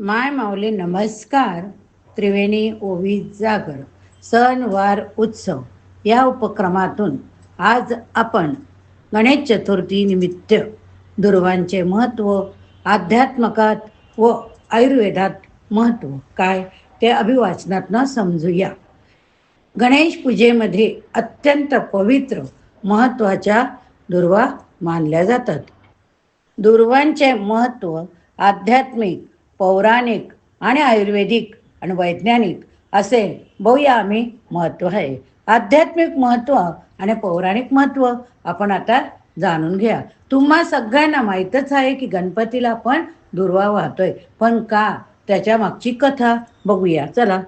माय माऊली नमस्कार. त्रिवेणी ओवी जागर सणवार उत्सव या उपक्रमातून आज आपण गणेश चतुर्थी निमित्त दुर्वांचे महत्त्व आध्यात्मकात व आयुर्वेदात महत्त्व काय ते अभिवाचनातनं समजूया. गणेश पूजेमध्ये अत्यंत पवित्र महत्त्वाच्या दुर्वा मानल्या जातात. दुर्वांचे महत्त्व आध्यात्मिक पौराणिक आणि आयुर्वेदिक आणि वैज्ञानिक असे बहुयामी महत्त्व आहे. आध्यात्मिक महत्त्व आणि पौराणिक महत्त्व आपण आता जाणून घ्या. तुम्हा सगळ्यांना माहीतच आहे की गणपतीला आपण दुर्वा वाहतोय. पण का? त्याच्या मागची कथा बघूया. चला.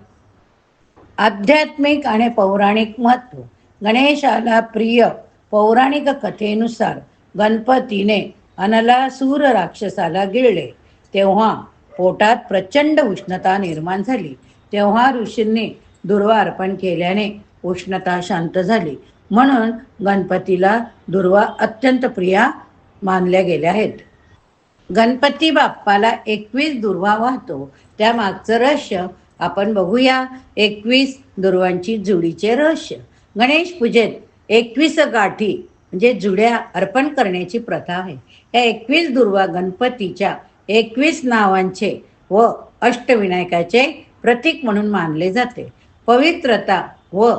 आध्यात्मिक आणि पौराणिक महत्त्व गणेशाला प्रिय पौराणिक कथेनुसार गणपतीने अनलासूर राक्षसाला गिळले. तेव्हा पोटात प्रचंड उष्णता निर्माण झाली. तेव्हा ऋषींनी दुर्वा अर्पण केल्याने उष्णता शांत झाली. म्हणून गणपतीला दुर्वा अत्यंत प्रिया मानल्या गेल्या आहेत. गणपती बाप्पाला एकवीस दुर्वा वाहतो. त्या मागचं रहस्य आपण बघूया. एकवीस दुर्वांची जुडीचे रहस्य. गणेश पूजेत एकवीस गाठी म्हणजे जुड्या अर्पण करण्याची प्रथा आहे. या एकवीस दुर्वा गणपतीच्या एकवीस नावांचे व अष्टविनायकाचे प्रतीक म्हणून मानले जाते. पवित्रता व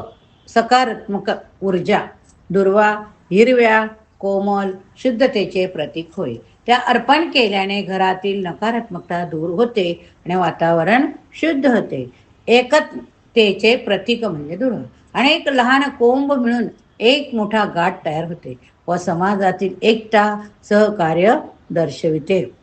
सकारात्मक ऊर्जा दुर्वा हिरव्या कोमल शुद्धतेचे प्रतीक होय. त्या अर्पण केल्याने घरातील नकारात्मकता दूर होते आणि वातावरण शुद्ध होते. एकतेचे प्रतीक म्हणजे दुर्वा. आणि एक लहान कोंब मिळून एक मोठा गाठ तयार होते व समाजातील एकता सहकार्य दर्शविते.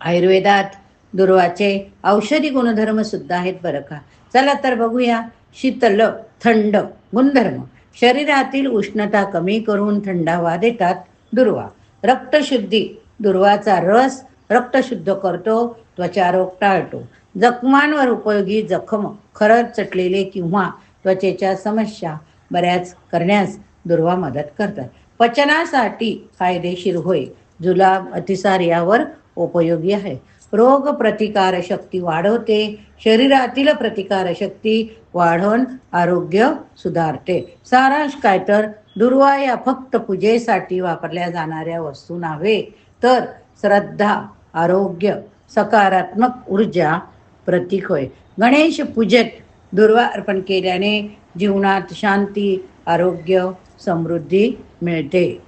आयुर्वेदात दुर्वाचे औषधी गुणधर्म सुद्धा आहेत बरं का. चला तर बघूया शीतल थंड गुणधर्म. शरीरातील उष्णता कमी करून थंडावा देतात दुर्वा. रक्तशुद्धी दुर्वाचा रस रक्तशुद्ध करतो करतो त्वचारोग टाळतो. जखमांवर उपयोगी जखम खरड चटलेले किंवा त्वचेच्या समस्या बऱ्याच करण्यास दुर्वा मदत करतात. पचनासाठी फायदेशीर होय. जुलाब अतिसार यावर उपयोगी आहे. रोग प्रतिकार शक्ती वाढवते शरीरातील प्रतिकार शक्ती वाढवून आरोग्य सुधारते. सारांश काय तर? दुर्वा या फक्त पूजेसाठी वापरल्या जाणाऱ्या वस्तू नव्हे तर श्रद्धा आरोग्य सकारात्मक ऊर्जा प्रतीक होय. गणेश पूजेत दुर्वा अर्पण केल्याने जीवनात शांती आरोग्य समृद्धी मिळते.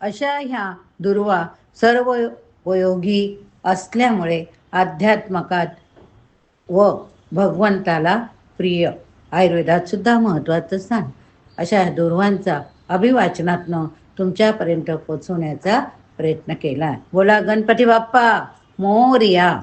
अशा ह्या दुर्वा सर्व उपयोगी असल्यामुळे अध्यात्मकात व भगवंताला प्रिय आयुर्वेदात सुद्धा महत्त्वाचं स्थान. अशा दुर्वांचा अभिवाचनातनं तुमच्यापर्यंत पोचवण्याचा प्रयत्न केला. बोला गणपती बाप्पा मोर्या.